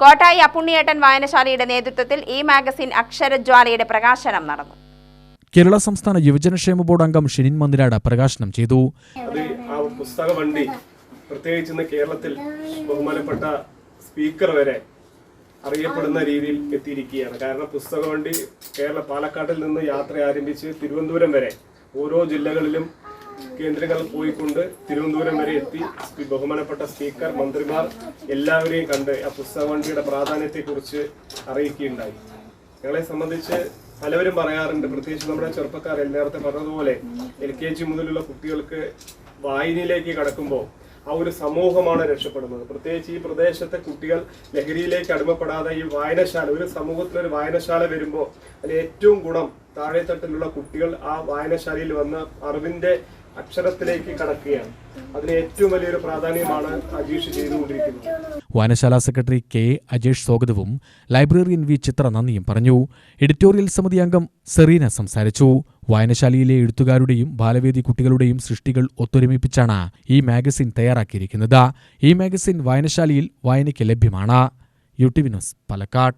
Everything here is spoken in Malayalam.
കോട്ടായി അപ്പുണ്ണിയേട്ടൻ വായനശാലയുടെ നേതൃത്വത്തിൽ ഈ മാഗസിൻ അക്ഷരജ്വാലയുടെ പ്രകാശനം നടന്നു. കേരള സംസ്ഥാന യുവജനക്ഷേമ ബോർഡ് അംഗം ഷിനിൻ മന്ദിരാട് പ്രകാശനം ചെയ്തു. പുസ്തക വണ്ടി പ്രത്യേകിച്ച് ഇന്ന് കേരളത്തിൽ ബഹുമാനപ്പെട്ട സ്പീക്കർ വരെ അറിയപ്പെടുന്ന രീതിയിൽ എത്തിയിരിക്കുകയാണ്. കാരണം പുസ്തക വണ്ടി കേരള പാലക്കാട്ടിൽ നിന്ന് യാത്ര ആരംഭിച്ച് തിരുവനന്തപുരം വരെ ഓരോ ജില്ലകളിലും കേന്ദ്രങ്ങൾ പോയിക്കൊണ്ട് തിരുവനന്തപുരം വരെ എത്തി. ബഹുമാനപ്പെട്ട സ്പീക്കർ മന്ത്രിമാർ എല്ലാവരെയും കണ്ട് ആ പുസ്തക വണ്ടിയുടെ പ്രാധാന്യത്തെക്കുറിച്ച് അറിയിക്കുകയുണ്ടായി. ഞങ്ങളെ സംബന്ധിച്ച് പലവരും പറയാറുണ്ട്. പ്രത്യേകിച്ച് നമ്മുടെ ചെറുപ്പക്കാർ നേരത്തെ പറഞ്ഞതുപോലെ എൽ കെ ജി മുതലുള്ള കുട്ടികൾക്ക് വായനയിലേക്ക് കടക്കുമ്പോൾ ആ ഒരു സമൂഹമാണ് രക്ഷപ്പെടുന്നത്. പ്രത്യേകിച്ച് ഈ പ്രദേശത്തെ കുട്ടികൾ ലഹരിയിലേക്ക് അടിമപ്പെടാതെ ഈ വായനശാല ഒരു സമൂഹത്തിലൊരു വായനശാല വരുമ്പോൾ അതിൽ ഏറ്റവും ഗുണം താഴെത്തട്ടിലുള്ള കുട്ടികൾ ആ വായനശാലയിൽ വന്ന് അറിവിന്റെ അക്ഷരത്തിലേക്ക് കടക്കുകയാണ്. അതിന് ഏറ്റവും വലിയൊരു പ്രാധാന്യമാണ് അജീഷ് ചെയ്തുകൊണ്ടിരിക്കുന്നത്. വായനശാല സെക്രട്ടറി കെ അജേഷ് സ്വാഗതവും ലൈബ്രറിയൻ വി ചിത്ര നന്ദിയും പറഞ്ഞു. എഡിറ്റോറിയൽ സമിതി അംഗം സെറീന സംസാരിച്ചു. വായനശാലയിലെ എഴുത്തുകാരുടെയും ബാലവേദി കുട്ടികളുടെയും സൃഷ്ടികൾ ഒത്തൊരുമിപ്പിച്ചാണ് ഈ മാഗസിൻ തയ്യാറാക്കിയിരിക്കുന്നത്. ഈ മാഗസിൻ വായനശാലയിൽ വായനയ്ക്ക് ലഭ്യമാണ്. U T Vinos Palakkad.